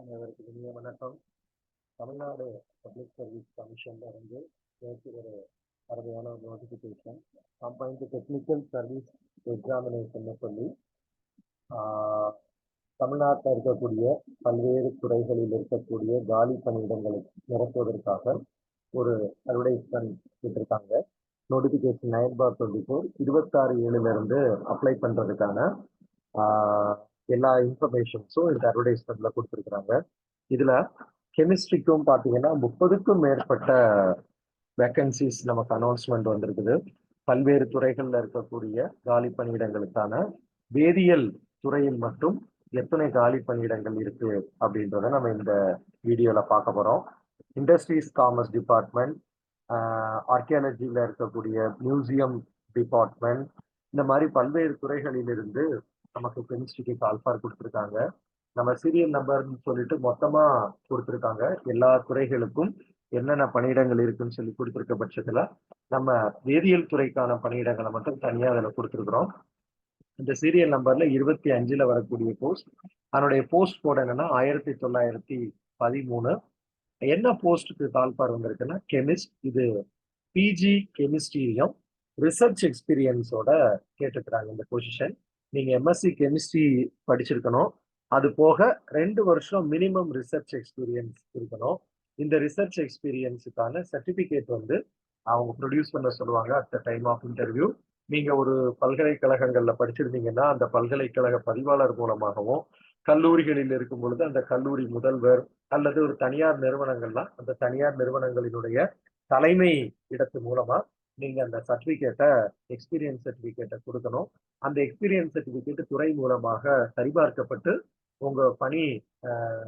அனைவருக்கு இனிய வணக்கம். தமிழ்நாடு பப்ளிக் சர்வீஸ் கமிஷன்ல இருந்து நேற்று ஒரு அருமையான ஒரு notification combined technical service examination சொல்லி தமிழ்நாட்டில் இருக்கக்கூடிய பல்வேறு துறைகளில் இருக்கக்கூடிய காலி பணியிடங்களை நிரப்புவதற்காக ஒரு அட்வர்டைஸ்மெண்ட் விட்டுருக்காங்க. Notification nine four twenty four இருபத்தாறு ஏழுலேருந்து அப்ளை பண்ணுறதுக்கான எல்லா இன்ஃபர்மேஷன்ஸும் இந்த அட்வர்டைஸ்மெண்ட்ல கொடுத்துருக்குறாங்க. இதுல கெமிஸ்ட்ரிக்கும் பார்த்தீங்கன்னா முப்பதுக்கும் மேற்பட்ட வேக்கன்சிஸ் நமக்கு அனௌன்ஸ்மெண்ட் வந்திருக்குது. பல்வேறு துறைகளில் இருக்கக்கூடிய காலி பணியிடங்களுக்கான வேதியியல் துறையில் மட்டும் எத்தனை காலி பணியிடங்கள் இருக்கு அப்படின்றத நம்ம இந்த வீடியோவில் பார்க்க போகிறோம் இண்டஸ்ட்ரீஸ் காமர்ஸ் டிபார்ட்மெண்ட் ஆர்கியாலஜியில் இருக்கக்கூடிய மியூசியம் டிபார்ட்மெண்ட் இந்த மாதிரி பல்வேறு துறைகளிலிருந்து நமக்கு கெமிஸ்ட்ரிக்கு கால்பார் கொடுத்துருக்காங்க. நம்ம சீரியல் நம்பர்னு சொல்லிட்டு மொத்தமா கொடுத்துருக்காங்க. எல்லா துறைகளுக்கும் என்னென்ன பணியிடங்கள் இருக்குன்னு சொல்லி கொடுத்துருக்க பட்சத்துல நம்ம வேதியியல் துறைக்கான பணியிடங்களை மட்டும் தனியா அதில் கொடுத்துருக்குறோம். இந்த சீரியல் நம்பர்ல இருபத்தி அஞ்சுல வரக்கூடிய போஸ்ட் அதனுடைய போஸ்ட் கோட் என்னன்னா ஆயிரத்தி தொள்ளாயிரத்தி பதிமூணு. என்ன போஸ்ட்டுக்கு கால்பார் வந்திருக்குன்னா கெமிஸ்ட் இது பிஜி கெமிஸ்ட்ரியும் ரிசர்ச் எக்ஸ்பீரியன்ஸோட கேட்டுக்கிறாங்க இந்த பொசிஷன் நீங்கள் எம்எஸ்சி கெமிஸ்ட்ரி படிச்சிருக்கணும். அது போக ரெண்டு வருஷம் மினிமம் ரிசர்ச் எக்ஸ்பீரியன்ஸ் இருக்கணும். இந்த ரிசர்ச் எக்ஸ்பீரியன்ஸுக்கான சர்டிஃபிகேட் வந்து அவங்க ப்ரொடியூஸ் பண்ண சொல்லுவாங்க at the time of interview நீங்கள் ஒரு பல்கலைக்கழகங்களில் படிச்சிருந்தீங்கன்னா அந்த பல்கலைக்கழக பதிவாளர் மூலமாகவும் கல்லூரிகளில் இருக்கும் பொழுது அந்த கல்லூரி முதல்வர் அல்லது ஒரு தனியார் நிறுவனங்கள்லாம் அந்த தனியார் நிறுவனங்களினுடைய தலைமை இடத்து மூலமா நீங்கள் அந்த சர்டிஃபிகேட்டை எக்ஸ்பீரியன்ஸ் சர்டிஃபிகேட்டை கொடுக்கணும். அந்த எக்ஸ்பீரியன்ஸ் சர்டிஃபிகேட் துறை மூலமாக சரிபார்க்கப்பட்டு உங்க பணி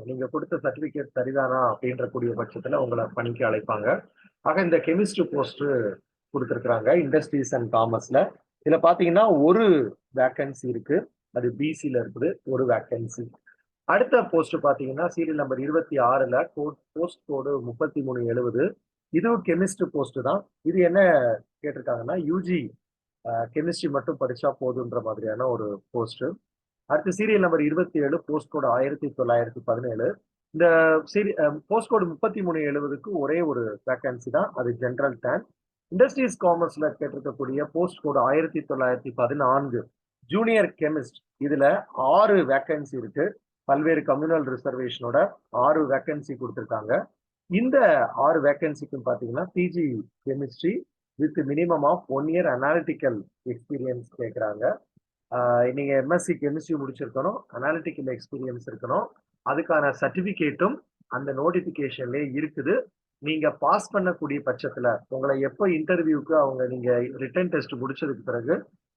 நீங்கள் கொடுத்த சர்டிபிகேட் சரிதானா அப்படின்ற கூடிய பட்சத்தில் உங்களை பணிக்கு அழைப்பாங்க. ஆக இந்த கெமிஸ்ட்ரி போஸ்ட்டு கொடுத்துருக்குறாங்க இண்டஸ்ட்ரீஸ் அண்ட் காமர்ஸில் இதில் பார்த்தீங்கன்னா ஒரு வேக்கன்சி இருக்கு. அது பிசியில் இருக்குது ஒரு வேக்கன்சி அடுத்த போஸ்ட் பார்த்தீங்கன்னா சீரியல் நம்பர் இருபத்தி ஆறுல கோட் போஸ்ட் கோடு முப்பத்தி மூணு எழுபது இதுவும் கெமிஸ்ட்ரி போஸ்ட் தான். இது என்ன கேட்டிருக்காங்கன்னா யூஜி கெமிஸ்ட்ரி மட்டும் படிச்சா போதுன்ற மாதிரியான ஒரு போஸ்ட். அடுத்து சீரியல் நம்பர் இருபத்தி ஏழு போஸ்ட் கோடு ஆயிரத்தி தொள்ளாயிரத்தி பதினேழு. இந்த சீரி போஸ்ட் கோடு முப்பத்தி மூணு எழுபதுக்கு ஒரே ஒரு வேக்கன்சி தான். அது ஜென்ரல் டேன் இண்டஸ்ட்ரீஸ் காமர்ஸ்ல கேட்டிருக்கக்கூடிய போஸ்ட் கோடு ஆயிரத்தி தொள்ளாயிரத்தி பதினான்கு. ஜூனியர் கெமிஸ்ட் இதுல ஆறு வேக்கன்சி இருக்கு. பல்வேறு கம்யூனல் ரிசர்வேஷனோட ஆறு வேக்கன்சி கொடுத்துருக்காங்க. இந்த ஆறு வேக்கன்சிக்கும் பார்த்தீங்கன்னா PG chemistry with minimum of one year analytical experience கேட்குறாங்க நீங்கள் எம்எஸ்சி கெமிஸ்ட்ரி முடிச்சிருக்கணும் அனாலிட்டிக்கல் எக்ஸ்பீரியன்ஸ் இருக்கணும். அதுக்கான சர்டிஃபிகேட்டும் அந்த நோட்டிஃபிகேஷன்லேயே இருக்குது. நீங்கள் பாஸ் பண்ணக்கூடிய பட்சத்தில் உங்களை எப்போ இன்டர்வியூக்கு அவங்க நீங்கள் ரிட்டன் டெஸ்ட் முடிச்சதுக்கு பிறகு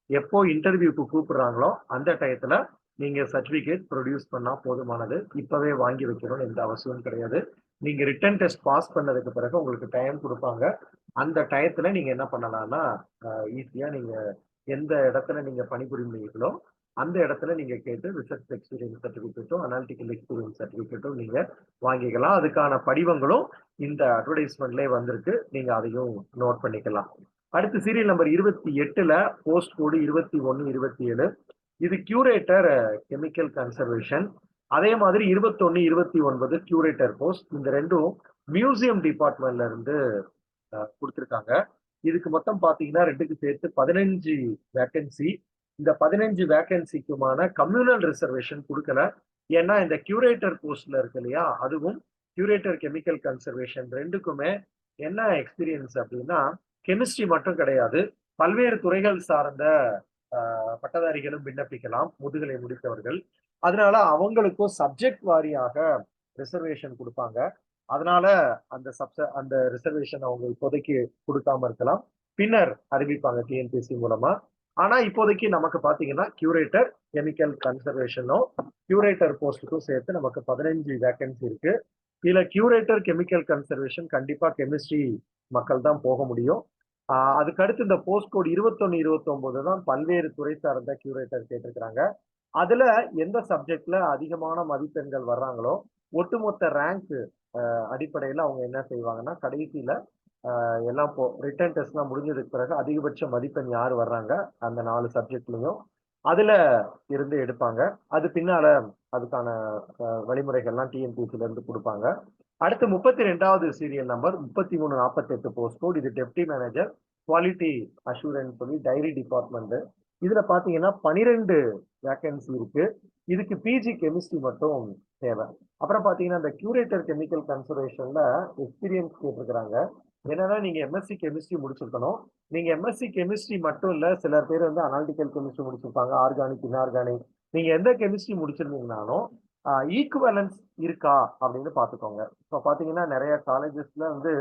எப்போ இன்டர்வியூக்கு கூப்பிடுறாங்களோ அந்த டயத்தில் நீங்கள் சர்டிஃபிகேட் ப்ரொடியூஸ் பண்ணால் போதுமானது. இப்போவே வாங்கி வைக்கணும்னு எந்த அவசியமும் கிடையாது. நீங்க ரிட்டன் டெஸ்ட் பாஸ் பண்ணதுக்கு பிறகு உங்களுக்கு டைம் கொடுப்பாங்க. அந்த டயத்துல நீங்க என்ன பண்ணலாம்னா ஈஸியா நீங்க எந்த இடத்துல நீங்க பணிபுரிந்தீங்களோ அந்த இடத்துல நீங்க கேட்டு ரிசர்ச் எக்ஸ்பீரியன்ஸ் சர்டிபிகேட்டும் அனாலிட்டிக்கல் எக்ஸ்பீரியன்ஸ் சர்டிபிகேட்டும் நீங்க வாங்கிக்கலாம். அதுக்கான படிவங்களும் இந்த அட்வர்டைஸ்மெண்ட்லேயே வந்திருக்கு. நீங்க அதையும் நோட் பண்ணிக்கலாம். அடுத்து சீரியல் நம்பர் இருபத்தி எட்டுல போஸ்ட் கோடு இருபத்தி ஒன்னு இருபத்தி ஏழு. இது கியூரேட்டர் கெமிக்கல் கன்சர்வேஷன் அதே மாதிரி இருபத்தொன்னு இருபத்தி ஒன்பது கியூரேட்டர் போஸ்ட் இந்த ரெண்டும் மியூசியம் டிபார்ட்மெண்ட்ல இருந்து கொடுத்துருக்காங்க. இதுக்கு மொத்தம் பாத்தீங்கன்னா ரெண்டுக்கு சேர்த்து பதினஞ்சு வேக்கன்சி இந்த பதினஞ்சு வேக்கன்சிக்குமான கம்யூனல் ரிசர்வேஷன் கொடுக்கல. ஏன்னா இந்த கியூரேட்டர் போஸ்ட்ல இருக்கு இல்லையா அதுவும் கியூரேட்டர் கெமிக்கல் கன்சர்வேஷன் ரெண்டுக்குமே என்ன எக்ஸ்பீரியன்ஸ் அப்படின்னா கெமிஸ்ட்ரி மட்டும் கிடையாது. பல்வேறு துறைகள் சார்ந்த ஆஹ், பட்டதாரிகளும் விண்ணப்பிக்கலாம் முதுகலை முடித்தவர்கள். அதனால அவங்களுக்கும் சப்ஜெக்ட் வாரியாக ரிசர்வேஷன் கொடுப்பாங்க. அதனால அந்த சப்ச அந்த ரிசர்வேஷன் அவங்க இப்போதைக்கு கொடுக்காம இருக்கலாம். பின்னர் அறிவிப்பாங்க டிஎன்பிசி மூலமா. ஆனா இப்போதைக்கு நமக்கு பாத்தீங்கன்னா கியூரேட்டர் கெமிக்கல் கன்சர்வேஷனும் கியூரேட்டர் போஸ்ட்டுக்கும் சேர்த்து நமக்கு பதினஞ்சு வேக்கன்சி இருக்கு. இதுல கியூரேட்டர் கெமிக்கல் கன்சர்வேஷன் கண்டிப்பா கெமிஸ்ட்ரி மக்கள் தான் போக முடியும். ஆஹ் அதுக்கு அடுத்து இந்த போஸ்ட் கோட் இருபத்தொன்னு இருபத்தொன்பது தான் பல்வேறு துறை சார்ந்த கியூரேட்டர் கேட்டிருக்கிறாங்க. அதுல எந்த சப்ஜெக்ட்ல அதிகமான மதிப்பெண்கள் வர்றாங்களோ ஒட்டுமொத்த ரேங்க் அடிப்படையில் அவங்க என்ன செய்வாங்கன்னா கடைசியில எல்லாம் போ ரிட்டர்ன் டெஸ்ட்லாம் முடிஞ்சதுக்கு பிறகு அதிகபட்ச மதிப்பெண் யார் வர்றாங்க அந்த நாலு சப்ஜெக்ட்லையும் அதுல இருந்து எடுப்பாங்க. அது பின்னால அதுக்கான வழிமுறைகள்லாம் டிஎன்பிசில இருந்து கொடுப்பாங்க அடுத்து முப்பத்தி ரெண்டாவது சீரியல் நம்பர் முப்பத்தி மூணு நாற்பத்தி எட்டு போஸ்ட் கோட் இது டெப்டி மேனேஜர் குவாலிட்டி அஷூரன்ஸ் சொல்லி டைரி டிபார்ட்மெண்ட் இதுல பாத்தீங்கன்னா பனிரெண்டு வேக்கன்சி இருக்கு. இதுக்கு பிஜி கெமிஸ்ட்ரி மட்டும் தேவை. அப்புறம் பாத்தீங்கன்னா இந்த கியூரேட்டர் கெமிக்கல் கன்சர்வேஷன்ல எக்ஸ்பீரியன்ஸ் கேட்டிருக்கிறாங்க. என்னன்னா நீங்க எம்எஸ்சி கெமிஸ்ட்ரி முடிச்சிருக்கணும். நீங்க எம்எஸ்சி கெமிஸ்ட்ரி மட்டும் இல்ல சில பேர் வந்து அனாலிட்டிக்கல் கெமிஸ்ட்ரி முடிச்சிருப்பாங்க. ஆர்கானிக் இன்ஆர்கானிக் நீங்க எந்த கெமிஸ்ட்ரி முடிச்சிருந்தீங்கனாலும் ஈக்குவலன்ஸ் இருக்கா அப்படின்னு பாத்துக்கோங்க. இப்போ பாத்தீங்கன்னா நிறைய காலேஜஸ்ல வந்து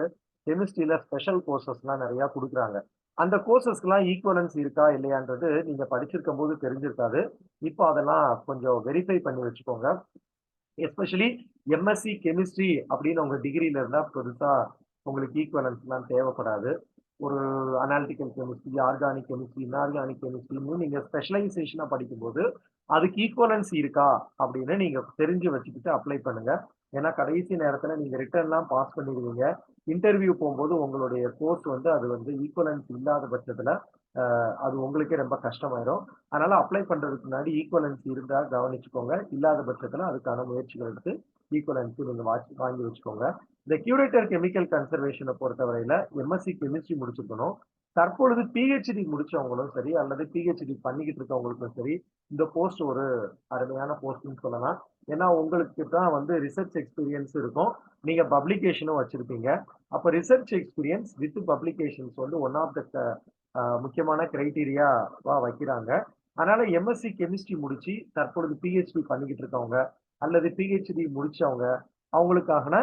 கெமிஸ்ட்ரியில ஸ்பெஷல் கோர்சஸ்லாம் நிறைய கொடுக்குறாங்க. அந்த கோர்சஸ்க்குலாம் ஈக்குவலன்ஸ் இருக்கா இல்லையான்றது நீங்க படிச்சிருக்கும் போது தெரிஞ்சிருக்காது. இப்போ அதெல்லாம் கொஞ்சம் வெரிஃபை பண்ணி வச்சுக்கோங்க. எஸ்பெஷலி எம்எஸ்சி கெமிஸ்ட்ரி அப்படின்னு உங்க டிகிரியில இருந்தா பெருசா உங்களுக்கு ஈக்குவலன்ஸ்லாம் தேவைப்படாது. ஒரு analytical chemistry organic chemistry inorganic கெமிஸ்ட்ரின்னு நீங்க ஸ்பெஷலைசேஷனா படிக்கும்போது அதுக்கு ஈக்குவலன்ஸ் இருக்கா அப்படின்னு நீங்க தெரிஞ்சு வச்சுக்கிட்டு அப்ளை பண்ணுங்க. ஏன்னா கடைசி நேரத்துல நீங்க ரிட்டர்ன்லாம் பாஸ் பண்ணிடுவீங்க. இன்டர்வியூ போகும்போது உங்களுடைய கோர்ஸ் வந்து அது வந்து ஈக்குவலன்ஸ் இல்லாத பட்சத்துல அது உங்களுக்கே ரொம்ப கஷ்டமாயிரும். அதனால அப்ளை பண்றதுக்கு முன்னாடி ஈக்குவலன்ஸ் இருந்தா கவனிச்சுக்கோங்க. இல்லாத பட்சத்துல அதுக்கான முயற்சிகள் எடுத்து ஈக்குவலன்ஸ் நீங்க வாங்கி வாங்கி வச்சுக்கோங்க. இந்த கியூரேட்டர் கெமிக்கல் கன்சர்வேஷனை பொறுத்தவரையில எம்எஸ்சி கெமிஸ்ட்ரி முடிச்சிருக்கணும். தற்பொழுது பிஹெச்டி முடிச்சவங்களும் சரி அல்லது பிஹெச்டி பண்ணிக்கிட்டு இருக்கவங்களுக்கும் சரி இந்த போஸ்ட் ஒரு அருமையான போஸ்ட்னு சொல்லலாம். ஏன்னா உங்களுக்கு தான் வந்து ரிசர்ச் எக்ஸ்பீரியன்ஸ் இருக்கும். நீங்க பப்ளிகேஷனும் வச்சிருப்பீங்க. அப்போ ரிசர்ச் எக்ஸ்பீரியன்ஸ் வித் பப்ளிகேஷன்ஸ் வந்து ஒன் ஆஃப் த முக்கியமான கிரைட்டீரியாவா வைக்கிறாங்க. அதனால எம்எஸ்சி கெமிஸ்ட்ரி முடிச்சு தற்பொழுது பிஹெச்டி பண்ணிக்கிட்டு இருக்கவங்க அல்லது பிஹெச்டி முடிச்சவங்க அவங்களுக்கான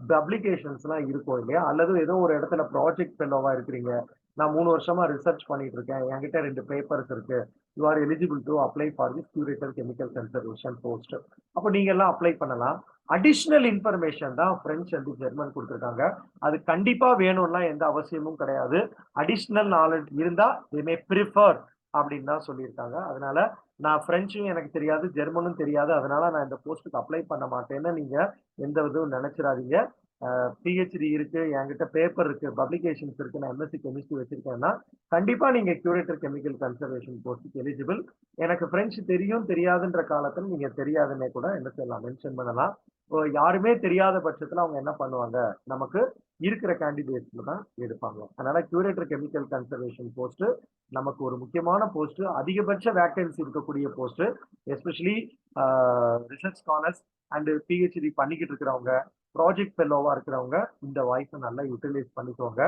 பப்ளிகேஷன்ஸ்லாம் இருக்கும் இல்லையா? அல்லது ஏதோ ஒரு இடத்துல ப்ராஜெக்ட் ஃபெல்லோவா இருக்கிறீங்க. நான் மூணு வருஷமா ரிசர்ச் பண்ணிட்டு இருக்கேன். என்கிட்ட ரெண்டு பேப்பர்ஸ் இருக்கு. You are eligible to apply for the curator chemical conservation post அப்போ நீங்க எல்லாம் அப்ளை பண்ணலாம். அடிஷ்னல் இன்ஃபர்மேஷன் தான் பிரெஞ்சு அண்ட் ஜெர்மன் கொடுத்துருக்காங்க. அது கண்டிப்பா வேணும்னா எந்த அவசியமும் கிடையாது. அடிஷ்னல் நாலேஜ் இருந்தா மே ப்ரிஃபர் அப்படின்னு தான் சொல்லியிருக்காங்க. அதனால நான் பிரெஞ்சும் எனக்கு தெரியாது ஜெர்மனும் தெரியாது. அதனால நான் இந்த போஸ்ட்டுக்கு அப்ளை பண்ண மாட்டேன்னு நீங்க எந்த இதுவும் நினைச்சிடாதீங்க. பிஹெச்டி இருக்கு என்கிட்ட பேப்பர் இருக்கு பப்ளிகேஷன்ஸ் இருக்கு நான் எம்எஸ்சி கெமிஸ்ட்ரி வச்சிருக்கேன்னா கண்டிப்பா நீங்க கியூரேட்டர் கெமிக்கல் கன்சர்வேஷன் போஸ்ட்டுக்கு எலிஜிபிள் எனக்கு பிரெஞ்சு தெரியும் தெரியாதுன்ற காலத்துல நீங்க தெரியாதுன்னே கூட என்ன செய்யலாம் மென்ஷன் பண்ணலாம். இப்போ யாருமே தெரியாத பட்சத்துல அவங்க என்ன பண்ணுவாங்க நமக்கு இருக்கிற கேண்டிடேட்ஸ்ல தான் எடுப்பாங்க. அதனால கியூரேட்டர் கெமிக்கல் கன்சர்வேஷன் போஸ்ட் நமக்கு ஒரு முக்கியமான போஸ்ட் அதிகபட்ச வேக்கன்சி இருக்கக்கூடிய post especially research scholars and PhD பண்ணிக்கிட்டு இருக்கிறவங்க ப்ராஜெக்ட் ஃபெல்லோவா இருக்கிறவங்க இந்த வாய்ப்பை நல்லா யூட்டிலைஸ் பண்ணிக்கோங்க.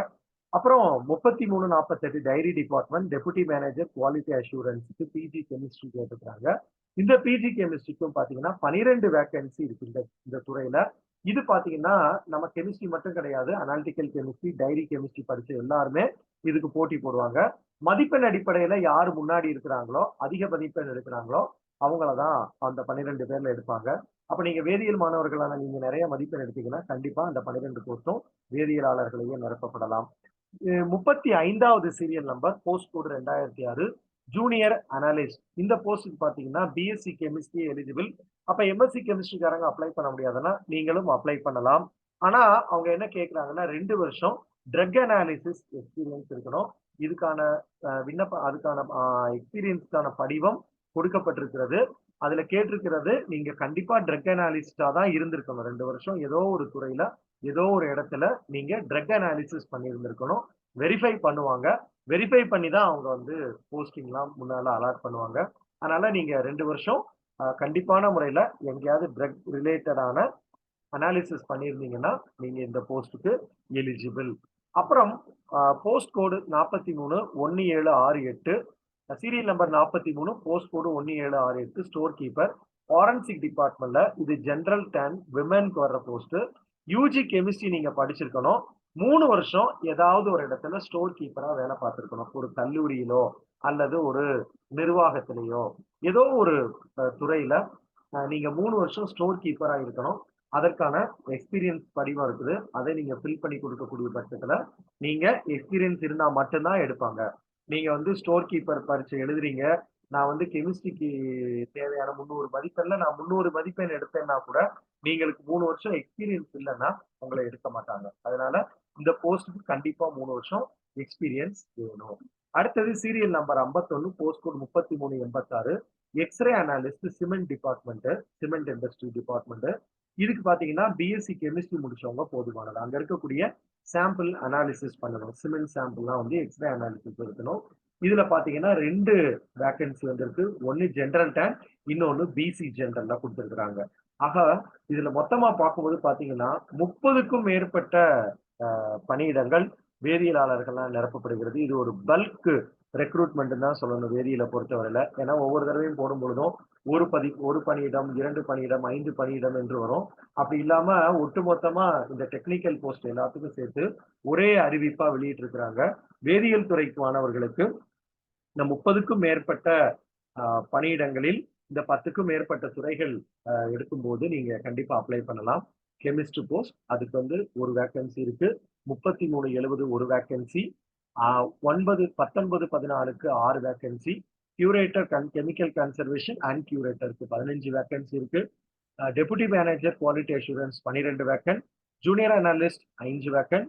அப்புறம் முப்பத்தி மூணு நாற்பத்தெட்டு dairy department deputy manager quality அஷூரன்ஸுக்கு PG chemistry கேட்டுக்கிறாங்க. இந்த பிஜி கெமிஸ்ட்ரிக்கும் பாத்தீங்கன்னா பனிரெண்டு வேக்கன்சி இருக்கு இந்த இந்த துறையில. இது பாத்தீங்கன்னா நம்ம கெமிஸ்ட்ரி மட்டும் கிடையாது அனாலிட்டிக்கல் கெமிஸ்ட்ரி டைரி கெமிஸ்ட்ரி படிச்ச எல்லாருமே இதுக்கு போட்டி போடுவாங்க. மதிப்பெண் அடிப்படையில யார் முன்னாடி இருக்கிறாங்களோ அதிக மதிப்பெண் எடுக்கிறாங்களோ அவங்கள தான் அந்த பன்னிரெண்டு பேர்ல எடுப்பாங்க. அப்ப நீங்க வேதியியல் மாணவர்களான நீங்க நிறைய மதிப்பெண் எடுத்தீங்கன்னா கண்டிப்பா அந்த பன்னிரெண்டு போஸ்டும் வேதியியலாளர்களையே நிரப்பப்படலாம். முப்பத்தி ஐந்தாவது சீரியல் நம்பர் போஸ்ட் கோடு ரெண்டாயிரத்தி ஆறு ஜூனியர் அனாலிஸ்ட் இந்த போஸ்ட்டுக்கு பாத்தீங்கன்னா பிஎஸ்சி கெமிஸ்ட்ரி எலிஜிபிள் அப்ப எம்எஸ்சி கெமிஸ்ட்ரிக்காரங்க அப்ளை பண்ண முடியாதுன்னா நீங்களும் அப்ளை பண்ணலாம். ஆனா அவங்க என்ன கேக்குறாங்கன்னா ரெண்டு வருஷம் ட்ரக் அனாலிசிஸ் எக்ஸ்பீரியன்ஸ் இருக்கணும். இதுக்கான அஹ், விண்ணப்ப அதுக்கான எக்ஸ்பீரியன்ஸ்க்கான படிவம் கொடுக்கப்பட்டிருக்கிறது. அதுல கேட்டிருக்கிறது நீங்க கண்டிப்பா ட்ரக் அனாலிஸ்டா தான் இருந்திருக்கணும். ரெண்டு வருஷம் ஏதோ ஒரு துறையில ஏதோ ஒரு இடத்துல நீங்க ட்ரக் அனாலிசிஸ் பண்ணியிருந்திருக்கணும். வெரிஃபை பண்ணுவாங்க. வெரிஃபை பண்ணி தான் அவங்க வந்து போஸ்டிங்லாம் முன்னால அலாட் பண்ணுவாங்க. அதனால நீங்க ரெண்டு வருஷம் கண்டிப்பான முறையில எங்கேயாவது ட்ரக் ரிலேட்டடான அனாலிசிஸ் பண்ணியிருந்தீங்கன்னா நீங்க இந்த போஸ்ட்டுக்கு எலிஜிபிள் அப்புறம் போஸ்ட் கோடு நாற்பத்தி மூணு ஒன்று ஏழு ஆறு எட்டு சீரியல் நம்பர் நாற்பத்தி மூணு போஸ்ட் கோடு ஒன்று ஏழு ஆறு எட்டு ஸ்டோர் கீப்பர் ஃபாரன்சிக் டிபார்ட்மெண்ட்ல இது ஜென்ரல் டேன் விமென்க்கு வர்ற போஸ்ட் யூஜி கெமிஸ்ட்ரி நீங்க படிச்சிருக்கணும். மூணு வருஷம் ஏதாவது ஒரு இடத்துல ஸ்டோர் கீப்பரா வேலை பார்த்துருக்கணும். ஒரு கல்லூரியிலோ அல்லது ஒரு நிர்வாகத்திலேயோ. ஏதோ ஒரு துறையில நீங்க மூணு வருஷம் ஸ்டோர் கீப்பரா இருக்கணும். அதற்கான எக்ஸ்பீரியன்ஸ் படிவம் இருக்குது. அதை நீங்க ஃபில் பண்ணி கொடுக்கக்கூடிய பட்சத்துல நீங்க எக்ஸ்பீரியன்ஸ் இருந்தா மட்டும்தான் எடுப்பாங்க. நீங்க வந்து ஸ்டோர் கீப்பர் பரீட்சை எழுதுறீங்க. நான் வந்து கெமிஸ்ட்ரிக்கு தேவையான முந்நூறு மதிப்பெண்ல நான் முந்நூறு மதிப்பெண் எடுத்தேன்னா கூட நீங்களுக்கு மூணு வருஷம் எக்ஸ்பீரியன்ஸ் இல்லைன்னா உங்களை எடுக்க மாட்டாங்க. அதனால இந்த போஸ்ட்டுக்கு கண்டிப்பா மூணு வருஷம் எக்ஸ்பீரியன்ஸ் வேணும். அடுத்தது சீரியல் நம்பர் ஐம்பத்தொன்னு போஸ்ட் கோட் முப்பத்தி மூணு எண்பத்தாறு x ray analyst cement department cement industry department இதுக்கு பார்த்தீங்கன்னா பிஎஸ்சி கெமிஸ்ட்ரி முடிச்சவங்க போதுமானது. அங்கே இருக்கக்கூடிய சாம்பிள் அனாலிசிஸ் பண்ணணும். சிமெண்ட் சாம்பிள்லாம் வந்து எக்ஸ்ரே அனாலிசிஸ் இருக்கணும் இதுல பாத்தீங்கன்னா ரெண்டு வேக்கன்சி வந்திருக்கு. ஒன்னு ஜென்ரல் டேன் இன்னொன்னு பிசி ஜென்ரல்ல கொடுத்துருக்குறாங்க. ஆக இதுல மொத்தமா பார்க்கும்போது பாத்தீங்கன்னா முப்பதுக்கும் மேற்பட்ட பணியிடங்கள் வேதியியலாளர்கள்லாம் நிரப்பப்படுகிறது. இது ஒரு பல்க் ரெக்ரூட்மெண்ட் தான் சொல்லணும் வேதியியலை பொறுத்தவரையில. ஏன்னா ஒவ்வொரு தடவையும் போடும் பொழுதும் ஒரு பதி ஒரு பணியிடம் இரண்டு பணியிடம் ஐந்து பணியிடம் என்று வரும். அப்படி இல்லாம ஒட்டுமொத்தமா இந்த டெக்னிக்கல் போஸ்ட் எல்லாத்துக்கும் சேர்த்து ஒரே அறிவிப்பா வெளியிட்டு இருக்கிறாங்க வேதியியல் துறைக்கு மாணவர்களுக்கு இந்த முப்பதுக்கும் மேற்பட்ட பணியிடங்களில் இந்த பத்துக்கும் மேற்பட்ட துறைகள் எடுக்கும்போது நீங்க கண்டிப்பா அப்ளை பண்ணலாம். கெமிஸ்ட்ரி போஸ்ட் அதுக்கு வந்து ஒரு வேக்கன்சி இருக்கு. முப்பத்தி மூணு எழுபது ஒரு வேக்கன்சி ஒன்பது பத்தொன்பது பதினாலுக்கு ஆறு வேக்கன்சி கியூரேட்டர் கன் கெமிக்கல் கன்சர்வேஷன் அண்ட் கியூரேட்டருக்கு பதினஞ்சு வேக்கன்சி இருக்கு. டெபுட்டி மேனேஜர் குவாலிட்டி அஷூரன்ஸ் பன்னிரெண்டு வேக்கன் ஜூனியர் அனாலிஸ்ட் ஐந்து வேக்கன்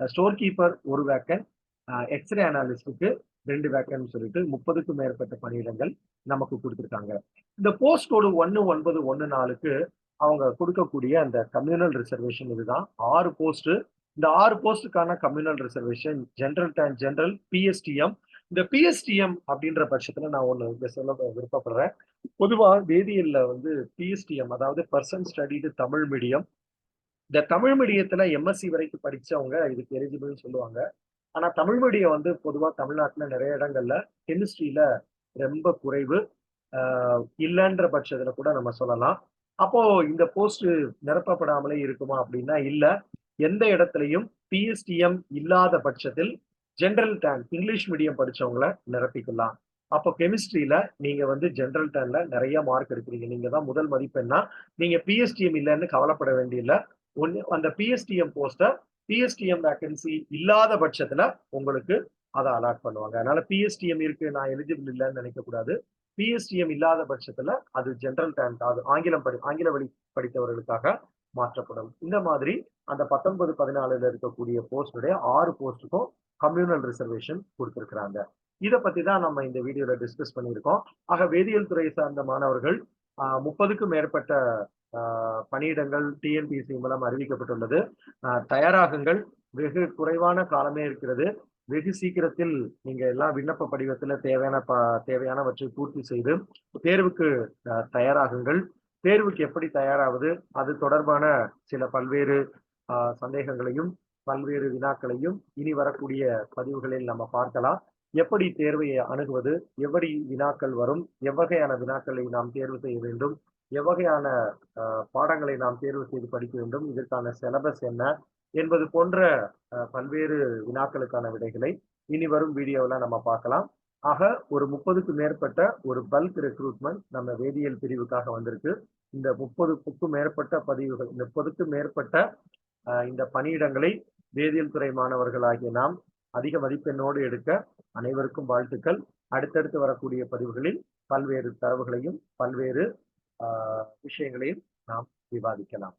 ஸ்டோர் கீப்பர் ஒரு வேக்கன் எக்ஸ்ரே அனாலிஸ்டுக்கு ரெண்டு வேக்கன் சொல்லிட்டு முப்பதுக்கும் மேற்பட்ட பணியிடங்கள் நமக்கு கொடுத்துருக்காங்க. இந்த போஸ்ட் கோடு ஒன்று ஒன்பது ஒன்று நாலுக்கு அவங்க கொடுக்கக்கூடிய அந்த கம்யூனல் ரிசர்வேஷன் இதுதான். ஆறு போஸ்ட்டு இந்த ஆறு போஸ்டுக்கான communal reservation general and general PSTM இந்த பிஎஸ்டிஎம் அப்படின்ற பட்சத்துல நான் ஒண்ணு இங்க சொல்ல விருப்பப்படுறேன். பொதுவா வேதியியல்ல வந்து பிஎஸ்டிஎம் அதாவது பர்சன் ஸ்டடிடு தமிழ் மீடியம் இந்த தமிழ் மீடியத்துல எம்எஸ்சி வரைக்கும் படிச்சவங்க இதுக்கு எலிஜிபிள்னு சொல்லுவாங்க. ஆனா தமிழ் மீடியம் வந்து பொதுவா தமிழ்நாட்டுல நிறைய இடங்கள்ல கெமிஸ்ட்ரியில ரொம்ப குறைவு இல்லைன்ற பட்சத்துல கூட நம்ம சொல்லலாம். அப்போ இந்த போஸ்ட் நிரப்பப்படாமலே இருக்குமா அப்படின்னா இல்ல. எந்த இடத்துலையும் பிஎஸ்டிஎம் இல்லாத பட்சத்தில் ஜென்ரல் டேன் இங்கிலீஷ் மீடியம் படிச்சவங்கள நிரப்பிக்கலாம். அப்போ கெமிஸ்ட்ரியில நீங்க வந்து ஜென்ரல் டேன்ல நிறைய மார்க் எடுக்கிறீங்க. நீங்க தான் முதல் மதிப்பெண்ணா நீங்க பிஎஸ்டிஎம் இல்லைன்னு கவலைப்பட வேண்டியதில்ல ஒன்று அந்த பிஎஸ்டிஎம் போஸ்ட்டை பிஎஸ்டிஎம் வேக்கன்சி இல்லாத பட்சத்துல உங்களுக்கு அதை அலாட் பண்ணுவாங்க. அதனால பிஎஸ்டிஎம் இருக்கு நான் எலிஜிபிள் இல்லைன்னு நினைக்கக்கூடாது பிஎஸ்டிஎம் இல்லாத பட்சத்துல அது ஜென்ரல் டேங்க் அது ஆங்கிலம் படி ஆங்கில வழி படித்தவர்களுக்காக மாற்றப்படும். இந்த மாதிரி அந்த பத்தொன்பது பதினாலுல இருக்கக்கூடிய போஸ்டுடைய ஆறு போஸ்டுக்கும் கம்யூனல் ரிசர்வேஷன் கொடுத்திருக்கிறாங்க. இதை பத்தி தான் நம்ம இந்த வீடியோல டிஸ்கஸ் பண்ணியிருக்கோம். ஆக வேதியியல் துறை சார்ந்த மாணவர்கள் முப்பதுக்கும் மேற்பட்ட பணியிடங்கள் டிஎன்பிசி மூலம் அறிவிக்கப்பட்டுள்ளது. தயாராகுங்கள். வெகு குறைவான காலமே இருக்கிறது. வெகு சீக்கிரத்தில் நீங்க எல்லாம் விண்ணப்ப படிவத்துல தேவையான ப தேவையானவற்றை பூர்த்தி செய்து தேர்வுக்கு தயாராகுங்கள். தேர்வுக்கு எப்படி தயாராவது அது தொடர்பான சில பல்வேறு சந்தேகங்களையும் பல்வேறு வினாக்களையும் இனி வரக்கூடிய பதிவுகளில் நம்ம பார்க்கலாம். எப்படி தேர்வை அணுகுவது எப்படி வினாக்கள் வரும் எவ்வகையான வினாக்களை நாம் தேர்வு செய்ய வேண்டும் எவ்வகையான பாடங்களை நாம் தேர்வு செய்து படிக்க வேண்டும் இதற்கான சிலபஸ் என்ன என்பது போன்ற பல்வேறு வினாக்களுக்கான விடைகளை இனி வரும் வீடியோவில் நம்ம பார்க்கலாம். ஆக ஒரு முப்பதுக்கு மேற்பட்ட ஒரு பல்க் ரெக்ரூட்மெண்ட் நம்ம வேதியியல் பிரிவுக்காக வந்திருக்கு. இந்த முப்பதுக்கும் மேற்பட்ட பதிவுகள் முப்பதுக்கும் மேற்பட்ட இந்த பணியிடங்களை வேதியியல் துறை மாணவர்களாகிய நாம் அதிக மதிப்பெண்ணோடு எடுக்க அனைவருக்கும் வாழ்த்துக்கள். அடுத்தடுத்து வரக்கூடிய பதிவுகளில் பல்வேறு தரவுகளையும் பல்வேறு விஷயங்களையும் நாம் விவாதிக்கலாம்.